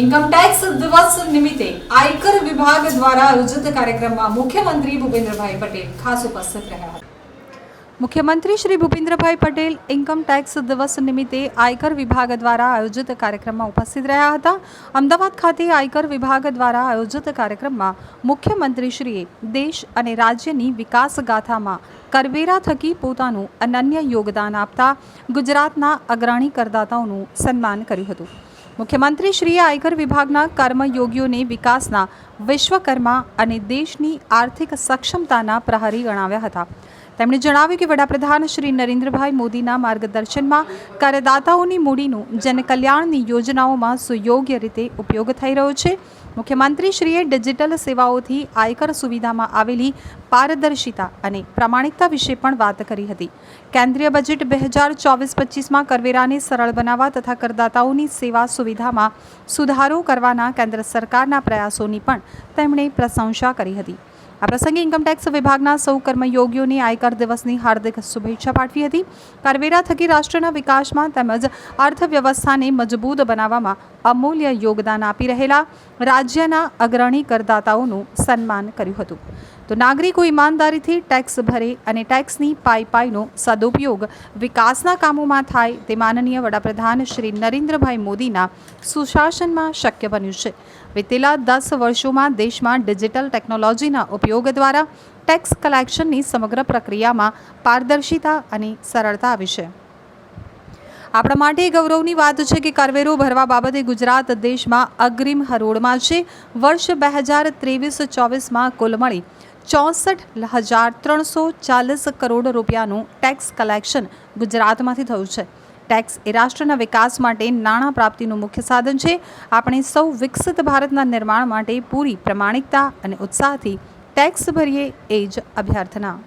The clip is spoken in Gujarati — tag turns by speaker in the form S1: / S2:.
S1: ઇન્કમ ટેક્સ દિવસ નિમિત્તે આયકર વિભાગ દ્વારા આયોજિત કાર્યક્રમમાં મુખ્યમંત્રી ભૂપેન્દ્રભાઈ પટેલ ખાસ ઉપસ્થિત રહ્યા. હતા મુખ્યમંત્રી શ્રી ભૂપેન્દ્રભાઈ પટેલ ઇન્કમ ટેક્સ દિવસ નિમિત્તે આયકર વિભાગ દ્વારા આયોજિત કાર્યક્રમમાં ઉપસ્થિત રહ્યા હતા. અમદાવાદ ખાતે આયકર વિભાગ દ્વારા આયોજિત કાર્યક્રમમાં મુખ્યમંત્રીશ્રીએ દેશ અને રાજ્યની વિકાસ ગાથામાં કરવેરા થકી પોતાનું અનન્ય યોગદાન આપતા ગુજરાતના અગ્રણી કરદાતાઓનું સન્માન કર્યું હતું. મુખ્યમંત્રીશ્રીએ આયકર વિભાગના કર્મયોગીઓને વિકાસના વિશ્વકર્મા અને દેશની આર્થિક સક્ષમતાના પ્રહરી ગણાવ્યા હતા. તેમણે જણાવ્યું કે વડાપ્રધાન શ્રી નરેન્દ્રભાઈ મોદીના માર્ગદર્શનમાં કરદાતાઓની મૂડીનું જનકલ્યાણની યોજનાઓમાં સુયોગ્ય રીતે ઉપયોગ થઈ રહ્યો છે. મુખ્યમંત્રીશ્રીએ ડિજિટલ સેવાઓથી આયકર સુવિધામાં આવેલી પારદર્શિતા અને પ્રામાણિકતા વિશે પણ વાત કરી હતી. કેન્દ્રીય બજેટ બે હજાર ચોવીસ પચીસમાં કરવેરાને સરળ બનાવવા તથા કરદાતાઓની સેવા સુવિધામાં સુધારો કરવાના કેન્દ્ર સરકારના પ્રયાસોની પણ તેમણે પ્રશંસા કરી હતી. આ પ્રસંગે ઇન્કમટેક્સ વિભાગના સૌ કર્મયોગીઓને આયકર દિવસની હાર્દિક શુભેચ્છા પાઠવી હતી. કરવેરા થકી રાષ્ટ્રના વિકાસમાં તેમજ અર્થવ્યવસ્થાને મજબૂત બનાવવામાં અમૂલ્ય યોગદાન આપી રહેલા રાજ્યના અગ્રણી કરદાતાઓનું સન્માન કર્યું હતું. તો નાગરિકો ઈમાનદારીથી ટેક્સ ભરે અને ટેક્સની પાઈ પાઈનો સદુપયોગ વિકાસના કામોમાં થાય તે માનનીય વડાપ્રધાન શ્રી નરેન્દ્રભાઈ મોદીના સુશાસનમાં શક્ય બન્યું છે. વિતેલા દસ વર્ષોમાં દેશમાં ડિજિટલ ટેકનોલોજીના ઉપયોગ દ્વારા ટેક્સ કલેક્શનની સમગ્ર પ્રક્રિયામાં પારદર્શિતા અને સરળતા આવી છે. આપણા માટે ગૌરવની વાત છે કે કરવેરો ભરવા બાબતે ગુજરાત દેશમાં અગ્રિમ હરોળમાં છે. વર્ષ બે હજાર ત્રેવીસ ચોવીસમાં કુલ મળી ચોસઠ હજાર ત્રણસો ચાલીસ કરોડ રૂપિયાનું ટેક્સ કલેક્શન ગુજરાતમાંથી થયું છે. ટેક્સ એ રાષ્ટ્રના વિકાસ માટે નાણાં પ્રાપ્તિનું મુખ્ય સાધન છે. આપણે સૌ વિકસિત ભારતના નિર્માણ માટે પૂરી પ્રમાણિકતા અને ઉત્સાહથી ટેક્સ ભરીએ એ જ અભ્યર્થના.